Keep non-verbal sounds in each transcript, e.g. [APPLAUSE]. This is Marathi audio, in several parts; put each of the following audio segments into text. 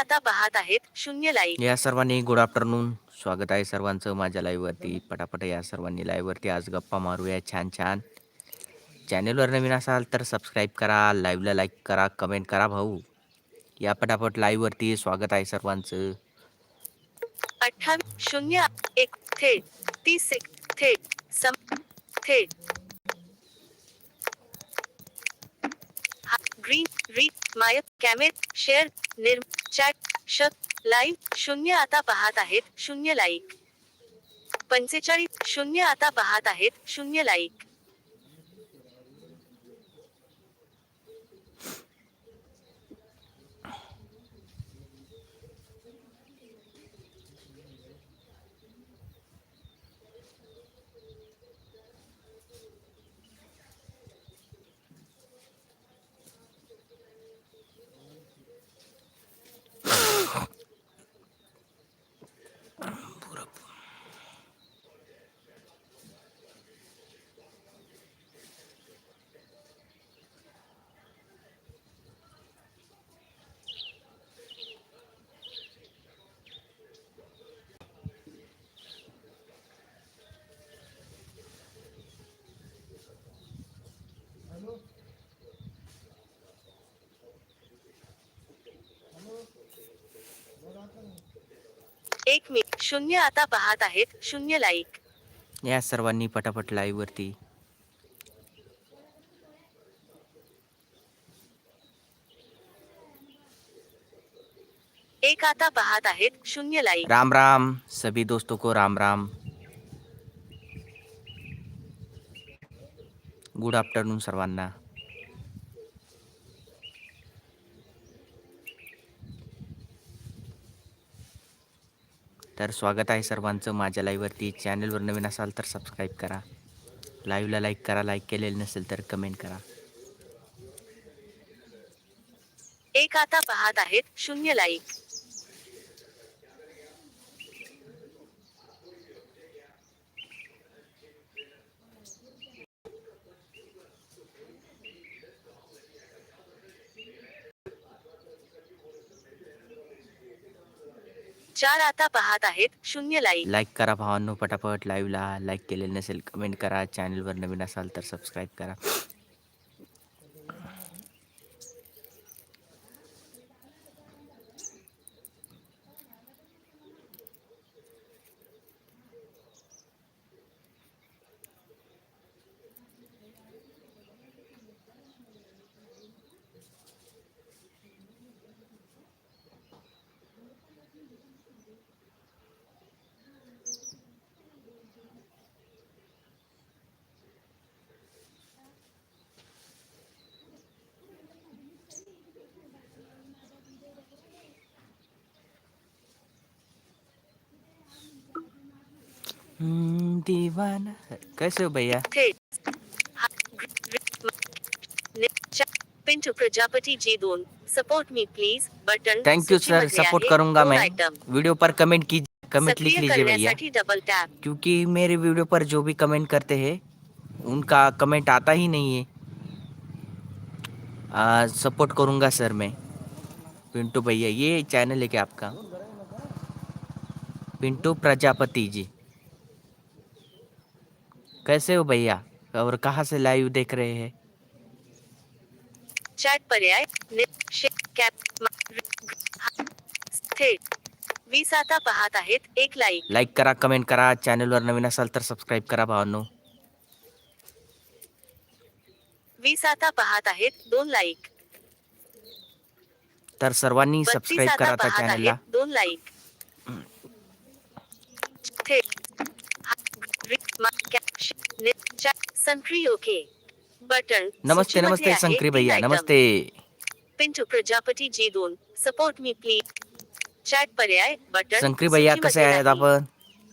आता पाहत आहेत शून्य लाईक या सर्वांनी गुड आफ्टरनून स्वागत आहे सर्वांचं माझ्या लाईव्हवरती पटापट या सर्वांनी लाईव्हवरती आज गप्पा मारूया छान छान. चॅनेलवर नवीन असाल तर सबस्क्राईब करा लाईव्हला लाईक करा कमेंट करा भाऊ. या पटापट लाईव्हवरती स्वागत आहे सर्वांचं. अठ्ठावीस शून्य एक थेट तीस सेक थेट सम थेट हा- green read my camera share निर्म chat शत लाईव्ह शून्य आता पाहत आहेत शून्य लाईक पंचेचाळीस शून्य आता पाहत आहेत शून्य लाईक एक मी शून्य आता पाहत आहेत. शून्य लाईक या सर्वांनी पटापट लाईव्हवरती एक आता पाहत आहेत. शून्य लाईक राम राम. सभी दोस्तों को राम राम. गुड आफ्टरनून सर्वांना. तर स्वागत आहे सर्वांचं माझ्या लाईव्हवरती चॅनलवर नवीन असाल तर सबस्क्राईब करा. लाईव्हला लाईक करा लाईक केलेलं नसेल तर कमेंट करा. एक आता पाहत आहेत शून्य लाईक चार आता पाहत आहेत शून्य लाईक. लाईक करा भावांनो पटापट लाईव्हला लाईक केलेलं नसेल कमेंट करा. चॅनलवर नवीन असाल तर सबस्क्राईब करा. दीवाना कैसे हो भैया पिंटू प्रजापति जी दोन support me please button thank you sir support करूँगा मैं। वीडियो पर कमेंट कीजिए। कमेंट लिख लीजिए भैया। क्योंकि मेरे वीडियो पर जो भी कमेंट करते हैं उनका कमेंट आता ही नहीं है। आ, सपोर्ट करूँगा सर मैं। पिंटू भैया ये चैनल है क्या आपका? पिंटू प्रजापति जी कैसे हो भैया? और कहाँ से लाइव देख रहे हैं? चॅट पर्याय वीस आता पाहत आहेत एक लाईक लाईक करा कमेंट करा चॅनलवर नवीन असाल तर सबस्क्राईब करा भावांनो. वीस आता पाहत आहेत दोन लाईक तर सर्वांनी सबस्क्राईब करा त्या चॅनलला दोन लाईक संक्री ओके बटन नमस्ते नमस्ते तीन भैया. नमस्ते. पिंटू प्रजापति जी दोन सपोर्ट मी प्लीज चॅट पर्याय बटन शंकरी भैया कसे आहेत. आपण?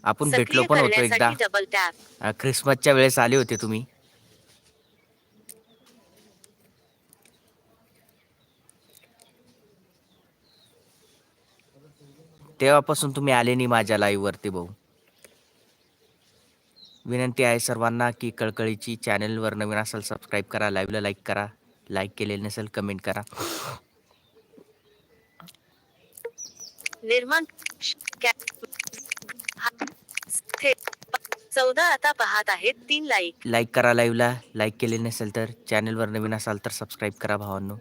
आपण भेटलो पण होतो एकदा. ख्रिसमसच्या वेळेस आले होते तुम्ही. तेव्हापासून तुम्ही आले नाही माझ्या लाईव्ह वरती भाऊ. विनंती आहे सर्वांना की कळकळीची चॅनलवर नवीन असाल सबस्क्राईब करा लाईव्हला लाईक करा. लाईक केलेलं नसेल कमेंट करा. निर्माण चौदा आता पाहत आहेत तीन लाईक लाईक करा लाईव्हला लाईक केले नसेल तर चॅनलवर नवीन असाल तर सबस्क्राईब करा भावांनो.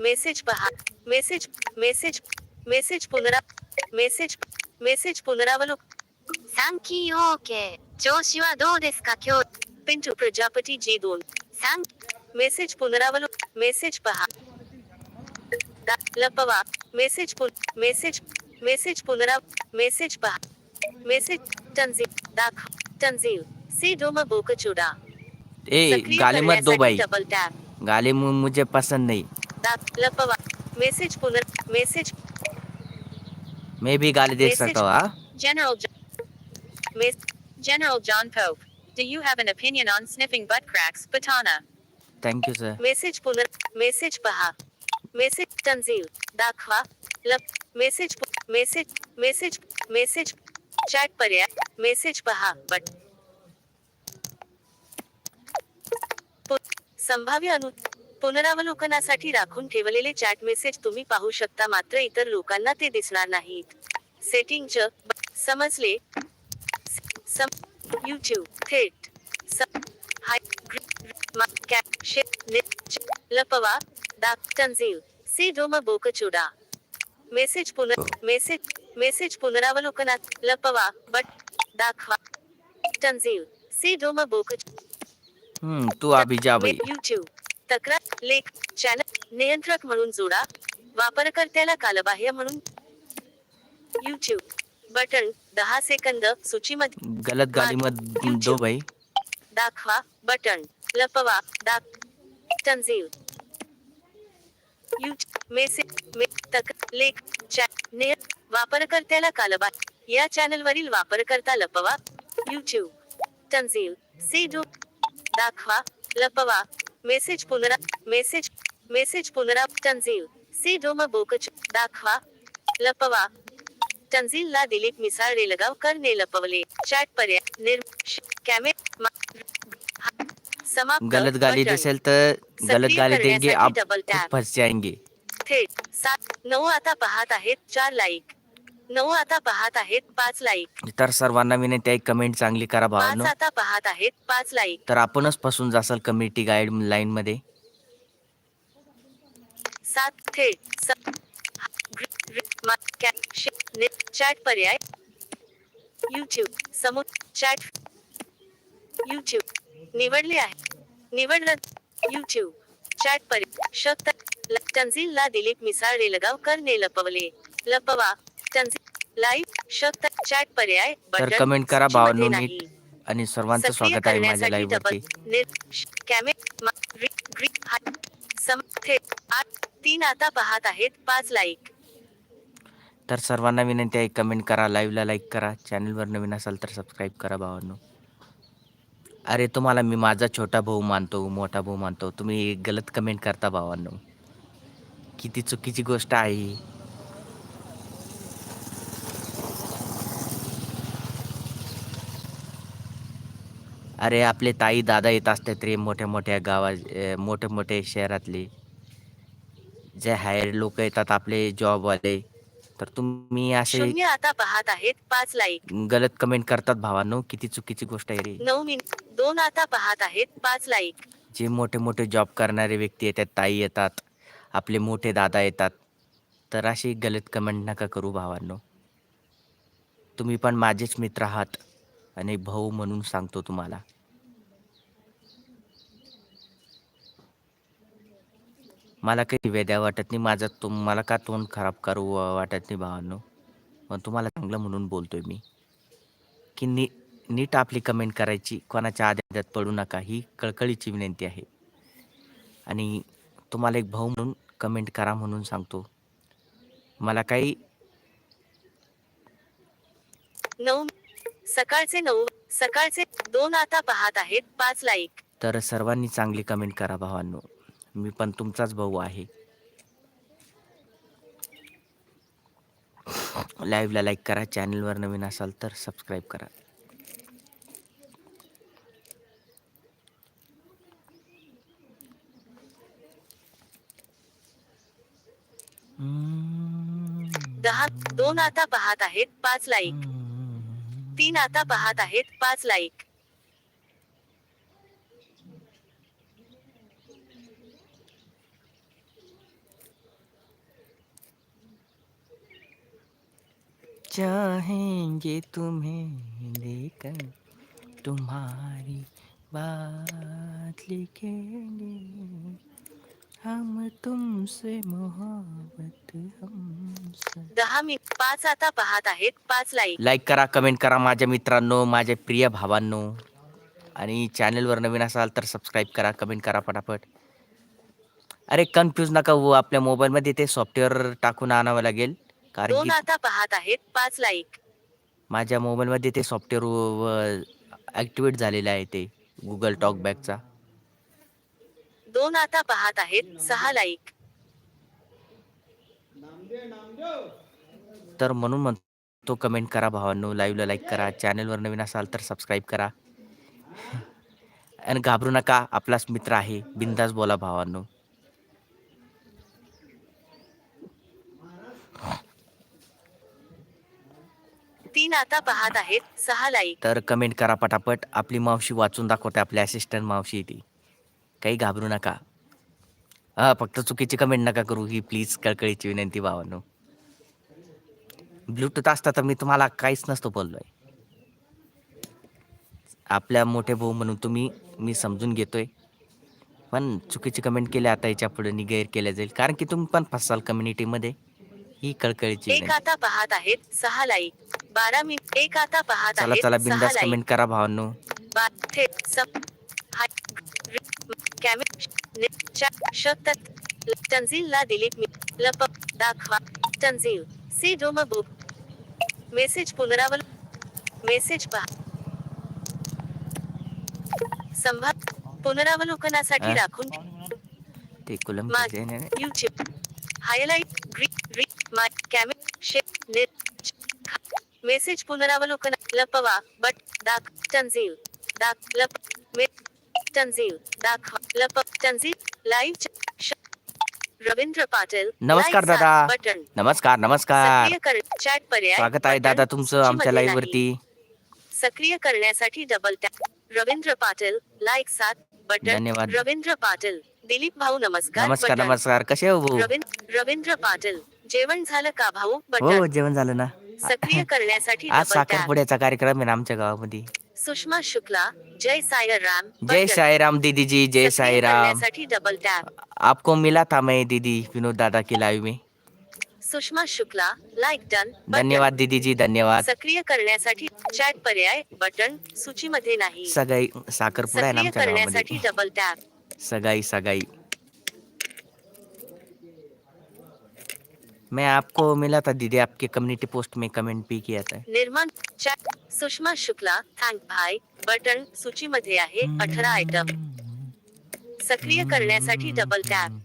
मेसेज पहा. मेसेज मेसेज मैसेज पुनरा मैसेज मैसेज पुनरावलो। सांकी ओके जोशी वा दो देस का क्यों पिंटू प्रजापति जी दोन थैंक मैसेज पुनरावलो मैसेज पहा लपवा मैसेज पुन मैसेज मैसेज पुनराव मैसेज पहा मैसेज तंजील दाख तंजील सी डोमा बोक चुड़ा ए गाले मत दो भाई। गाले मुझे पसंद नहीं। लपवा मैसेज पुनर मैसेज मैं भी गाली देख Message- सकता हूँ हाँ? General J- Mes- General John Pope. Do you have an opinion on sniffing butt cracks, Batana? Thank you sir message पुनर मेसेज पहा मेसेज तंजील दाखवा लप मेसेज पु- मेसेज मेसेज मेसेज चॅट पर्याय मेसेज पहा बट पु- संभाव्य अनु पुनरावलोकनासाठी राखून ठेवलेले चॅट मेसेज तुम्ही पाहू शकता मात्र इतर लोकांना ते दिसणार नाहीत. सेटिंगच समजले? सम यूट्यूब थेट. लपवा दाख तंजील सी डोम बोकचुडा मेसेज पुनर मेसेज मेसेज पुनरावलोकनात लपवा बट दाखवा. तंजील सी डोम बोक तू अभी जा भाई. युट्यूब तक्रार लेख चॅनल नियंत्रक म्हणून जोडा. वापरकर्त्याला कालबाह्य म्हणून युट्यूब बटन दहा सेकंद सूचीमध्ये गलत गाली मत दो भाई. दाखवा बटन. लपवा. दाख तंजील युट्यूब मेसेज मे तक लेख. चॅट ने वापरकर्त्याला कालबा या चॅनलवरील वापरकर्ता लपवा. युट्यूब तंजील सी डो दाखवा. लपवा. मेसेज पुनरा मेसेज मेसेज पुनरा तंजील सी डोम बोकच दाखवा लपवा तंजीलला दिलीप मिसाळ रेलगाव करने लपवले चॅट पर्याय निर कॅमे समाप्त गलत गाली. असेल तर गलत गाली देंगे आप. फंस जाएँगे. थेट सात नऊ आता पाहत आहेत चार लाईक नऊ आता पाहत आहेत पाच लाईक तर सर्वांना विनंती आहे कमेंट चांगली करा पाच भावांनो आता पाहत आहेत पाच लाईक तर आपणच फसून जासाल कम्युनिटी गाईड लाईन मध्ये. सात थेट स- ग्र- ग्र- मा- कॅ- शे- ने- चॅट पर्याय. युट्यूब समोर चॅट युट्यूब निवडले आहे. निवडलं. युट्यूब चॅट पर्याय. शक्त ल- तंजीलला दिलीप मिसाळ रेलगाव करने लपवले. लपवा. लाईव्ह शक्त चॅट पर्याय तर कमेंट करा भावांनो. नीट आणि सर्वांचं स्वागत आहे माझ्या लाईव्ह वरती. कॅमे तीन आता पाहत आहेत. पाच लाईक तर सर्वांना विनंती आहे कमेंट करा लाईव्हला लाईक करा. चॅनलवर नवीन असाल तर सबस्क्राईब करा भावांनो. अरे तुम्हाला मी माझा छोटा भाऊ मानतो मोठा भाऊ मानतो. तुम्ही गलत कमेंट करता भावांनो. किती चुकीची गोष्ट आहे अरे आपले ताई दादा येत असतात रे मोठ्या मोठ्या गावा मोठे मोठे शहरातले. जे हायर लोक येतात आपले जॉबवाले. तर तुम्ही असे शून्य आता पाहत आहेत पाच लाईक गलत कमेंट करतात भावांनो. किती चुकीची गोष्ट आहे रे. नऊ मिनिट दोन आता पाहत आहेत पाच लाईक जे मोठे मोठे जॉब करणारे व्यक्ती येतात ताई येतात आपले मोठे दादा येतात. तर अशी गलत कमेंट नका करू भावांनो. तुम्ही पण माझेच मित्र आहात. आणि भाऊ म्हणून सांगतो तुम्हाला. मला काही वेद्या वाटत नाही. माझं तुम्हाला मला का तोंड खराब करू वाटत नाही भावांनो. पण तुम्हाला चांगलं म्हणून बोलतोय मी. की नी नीट आपली कमेंट करायची. कोणाच्या आद्यात पडू नका. ही कळकळीची विनंती आहे. आणि तुम्हाला एक भाऊ म्हणून कमेंट करा म्हणून सांगतो. मला काही नऊ सकाळचे नऊ सकाळचे दोन आता पाहत आहेत पाच लाईक. तर सर्वांनी चांगली कमेंट करा भावांनो. मी पण तुमचाच भाऊ आहे. लाईव्हला लाईक करा चॅनलवर नवीन असाल तर सबस्क्राईब करा. दहा दोन आता पाहत आहेत पाच लाईक. तीन आता पाहत आहेत पाच लाईक चाहेंगे तुम्हें लेकर तुम्हारी बात लिखेंगे। हम तुमसे मोहब्बत हमसे दहा मी पाच आता पाहत आहेत पाच लाईक लाईक करा कमेंट करा माझ्या मित्रांनो माझ्या प्रिय भावांनो. आणि चॅनलवर नवीन असाल तर सबस्क्राईब करा कमेंट करा पटापट अरे कन्फ्यूज नका हो आपल्या मोबाईलमध्ये ते सॉफ्टवेअर टाकून आणावं लागेल. कारण दोन की आता पाहत आहेत पाच लाईक माझ्या मोबाईलमध्ये ते सॉफ्टवेअर ॲक्टिवेट झालेलं आहे ते गुगल टॉक बॅकचा दोन आता पाहत आहेत सहा लाईक. तर म्हणून म्हणतो कमेंट करा भावांनो लाईव्हला लाईक करा चॅनलवर नवीन असाल तर सबस्क्राईब करा. आणि घाबरू नका आपलाच मित्र आहे बिंदास बोला भावांनो. तीन आता पाहत आहेत सहा लाईक. तर कमेंट करा पटापट आपली मावशी वाचून दाखवते आपली असिस्टंट मावशी ती. काही घाबरू नका. हा फक्त चुकीची कमेंट नका करू. ही प्लीज कळकळीची विनंती भावांनो. ब्लूटूथ असता तर मी तुम्हाला काहीच नसतो बोललोय. आपल्या मोठे भाऊ म्हणून तुम्ही मी समजून घेतोय. पण चुकीची कमेंट केली आता याच्यापुढे निगैर केल्या जाईल. कारण की तुम्ही पण फसाल कम्युनिटीमध्ये ही कळकळीची एक आता पाहत आहेत सहा लाईक बारा मी एक आता पाहत चला आहेत चला बिंदास कमेंट करा भावांनो. बा थेट सब हाय कॅमे शतत तंझीलला दिलीप मी लप दाखवा तंझील सी डोम बुक मेसेज पुनरावल मेसेज पहा पुनरावलोकनासाठी? राखून ते कुलम. YouTube हायलाइट ग्री ग्री माय कॅमे शे नेट मेसेज पुनरावलोकन लपवा बट दाख तंझील दाख लप दाखवा. लप लाईव्ह रवींद्र पाटील नमस्कार दादा. बटन नमस्कार नमस्कार. सक्रिय कर चॅट पर्याय स्वागत आहे बटन दादा तुमचं आमच्या लाईव्ह नाही. वरती. सक्रिय करण्यासाठी double tap Ravindra Patil like सात बटन धन्यवाद. रवींद्र पाटील दिलीप भाऊ नमस्कार नमस्कार बटन. नमस्कार. कसे हो भाऊ? रवींद्र रवींद्र पाटील जेवण झालं का भाऊ? हो बटन जेवण झालं ना. सक्रिय करण्यासाठी [LAUGHS] आज डबल टॅप साखरपुड्याचा कार्यक्रम आहे ना आमच्या गावामध्ये. सुषमा शुक्ला जय साईराम जय साई राम दीदी जी जय साई राम डबल टैप आपको मिला था मैं दीदी विनोद दादा की लाइव में। सुषमा शुक्ला लाईक डन धन्यवाद दीदी जी धन्यवाद। सक्रिय करण्यासाठी चॅट पर्याय बटन सूचीमध्ये नाही। सगाई साखरपुडा आहे सक्रिय करण्यासाठी डबल टॅप सगाई सगाई। मैं आपको मिला था दीदी आपके कम्युनिटी पोस्ट में कमेंट भी किया था। निर्माण चॅट सुषमा शुक्ला थँक भाई बटन सूचीमध्ये आहे अठरा आयटम सक्रिय करण्यासाठी डबल टॅप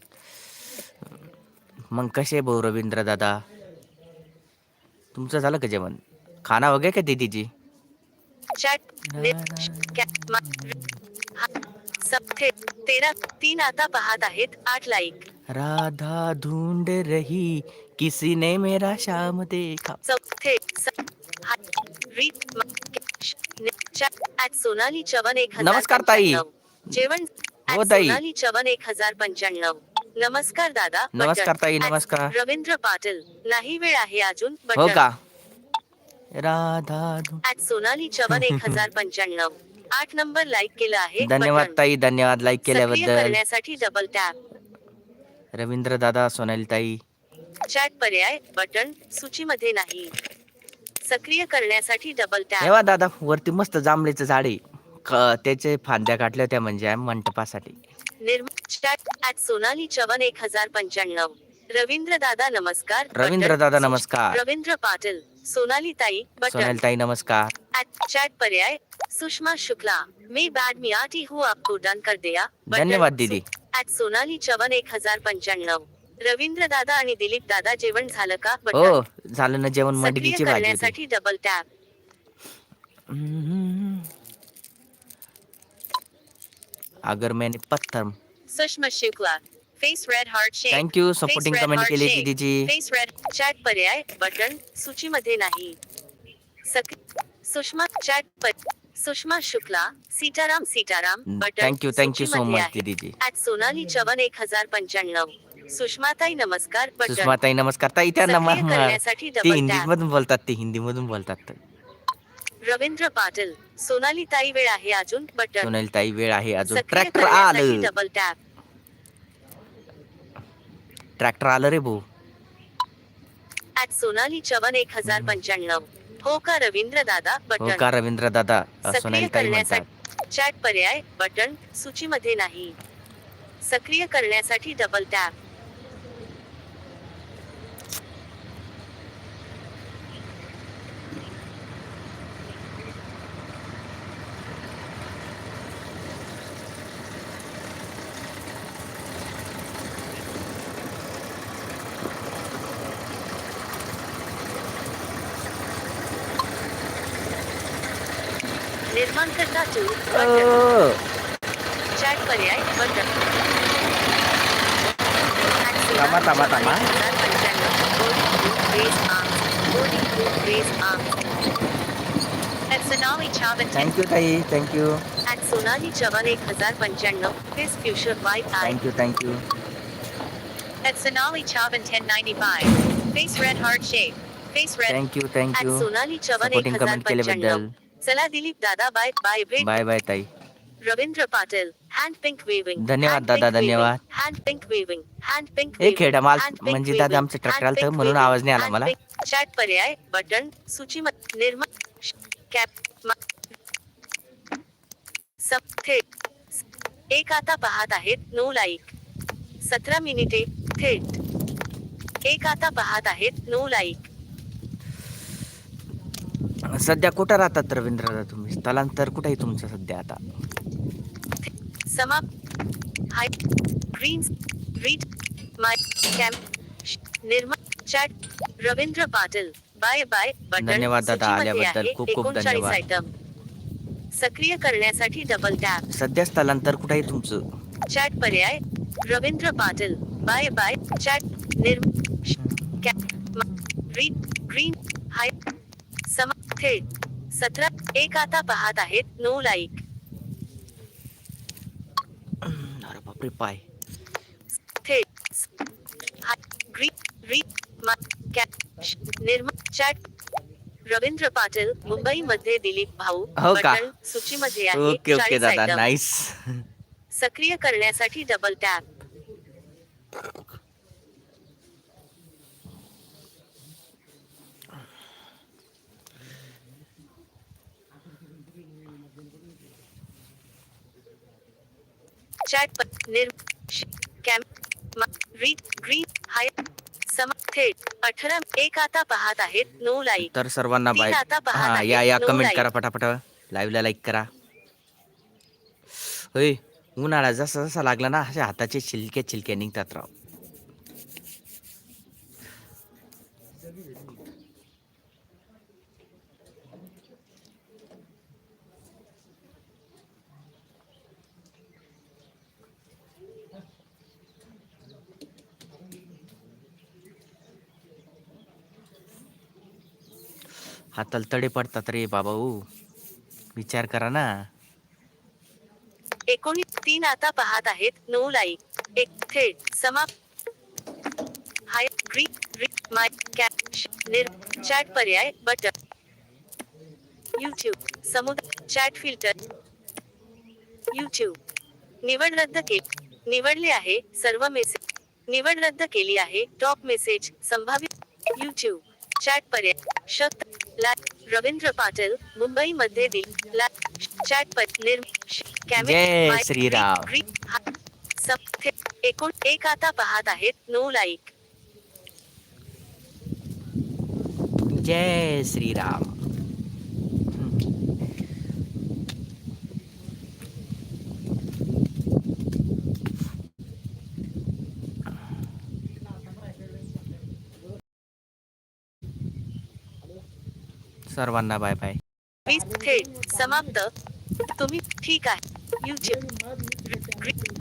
मग कसे भाऊ रवींद्र दादा? तुमचं झालं का जेवण? खाना वगैरे का दीदीजी? तेरा तीन आता पाहत आहेत आठ लाईक राधा ढूंढ रही किसी ने मेरा शाम देखा. चौथे सोनाली एक नमस्कार ताई. जेवण हो ताई. सोनाली चवन एक हजार पंच्याण्णव नमस्कार दादा. नमस्कार ताई, नमस्कार. रवींद्र पाटील नाही वेळ आहे अजून हो का राधा ॲट सोनाली चवन एक हजार पंच्याण्णव आठ नंबर लाईक केलं आहे धन्यवाद. ताई धन्यवाद लाईक केल्याबद्दल करण्यासाठी डबल टॅप रवींद्र दादा सोनाली ताई चॅट पर्याय बटन सूचीमध्ये नाही सक्रिय करण्यासाठी डबल टॅप तेव्हा दादा वरती मस्त जांभळीचं झाड आहे. क- त्याचे फांद्या काढल्या होत्या म्हणजे मंटपासाठी. सोनाली चवन एक हजार पंच्याण्णव. रवींद्र दादा नमस्कार. रवींद्र. दादा नमस्कार. रवींद्र पाटील. सोनाली ताई बटन. सोनाली ताई नमस्कार. चॅट पर्याय सुषमा शुक्ला. मी बॅड मी आती हूँ आपको डन कर दिया. बटन. धन्यवाद दीदी. ॲट सोनाली चवन एक हजार पंच्याण्णव. रवींद्र दादा आणि दिलीप दादा जेवण झालं का बटन हो झालं ना जेवण सक्रिय मडगीची भाजी होती. करण्यासाठी डबल टॅप हम्म. अगर मैंने पत्थर Sushma Shukla face red heart shape thank you supporting red comment heart केली shape. दीदीची फेस रेड चॅट पर्याय बटन सूचीमध्ये नाही सक Sushma chat per Sushma Shukla Sitaram Sitaram button thank you thank you so much. दीदीची at Sonali Chavan एक हजार पंच्याण्णव सुषमाताई नमस्कार. बटन. सुषमाताई नमस्कार. ताई त्या नमा सक्रिय करण्यासाठी ते डबल हिंदी टॅप मधून बोलतात ते हिंदी मधून बोलतात. रवींद्र पाटील सोनाली ताई वेळ आहे अजून. बटन. सोनाली ताई वेळ आहे अजून. सक्रिय ट्रॅक्टर करण्यासाठी आलं डबल टॅप ट्रॅक्टर आलं रे भाऊ. ऍट सोनाली चवन एक हजार पंच्याण्णव. हो का रवींद्र दादा? हो बटन का रवींद्र दादा? सक्रिय सोनाली ताई म्हणतात. करण्यासाठी चॅट पर्याय बटन. सूचीमध्ये नाही. सक्रिय करण्यासाठी double tap थांबा, थांबा, थांबा. थँक्यू ताई थँक्यू ऍट सोनाली चव्हाण एक हजार पंच्याण्णव face future why I thank you thank you at Sonali Chavan ten ninety five face red heart shape face red thank you at thank you Sonali Chavan एक सपोर्टिंग हजार कमेंट पंच्याण्णव केल्याबद्दल चला दिलीप दादा bye bye break bye bye ताई Ravindra Patil hand pink waving धन्यवाद दादा, धन्यवाद. Hand pink waving hand pink हे खेडा माल म्हणजे दादा आमचं ट्रॅक्टर आलं म्हणून आवाज नाही आला मला. चॅट पर्याय बटन सूची निर्मा कॅप थेट एक आता पाहत आहेत नो लाईक. सतरा मिनिटे थेट. एक आता पाहत आहेत नो लाईक. सध्या कुठं राहतात रवींद्र दादा तुम्ही? स्थलांतर कुठं आहे तुमचं सध्या आता? समाप्त hi green read my camp Nirma chat Ravindra Patil bye bye button धन्यवाद दादा, आल्याबद्दल. खूप खूप 39 धन्यवाद. आयटम सक्रिय करण्यासाठी डबल टॅप सध्या स्थलांतर कुठं आहे तुमचं? चॅट पर्याय Ravindra Patil bye bye chat निर्म read green hi समा थेट सतरा एक आता पाहत आहेत नो लाईक रीड मा कॅप निर्मा चॅट रवींद्र पाटील मुंबई मध्ये दिलीप भाऊ हो का? सूचीमध्ये ओके ओके 40 दादा. नाईस सक्रिय करण्यासाठी डबल टॅप चॅट निर कॅम्प रीड ग्रीन हाय थेट अठरा एक आता पाहत आहेत नो लाईक तर सर्वांना बाय आता पाहत हा या या कमेंट. करा पटापट. लाईव्हला लाईक करा. होय उन्हाळा जसा जसा लागला ना अशा हाताचे चिलके चिलके निघतात राव. हाताला तडे पडतात रे बाबा विचार करा ना. एकोणीस तीन आता पाहत आहेत नो लाईक एक थेट समाप्त. Hi Greek Greek my cash निर चॅट पर्याय बटन. यूट्यूब समुद्र चॅट फिल्टर. यूट्यूब निवड रद्द केली निवडले आहे सर्व मेसेज निवड रद्द केली आहे टॉप मेसेज संभावित. यूट्यूब चॅट पर्याय शत ला रवींद्र पाटील मुंबई मध्ये दिल ला चॅट पर श्रीराम. एकूण एक आता पहात आहेत नो लाईक जय श्रीराम सर्वांना बाय बाय. थेट समाप्त. तुम्ही ठीक आहे.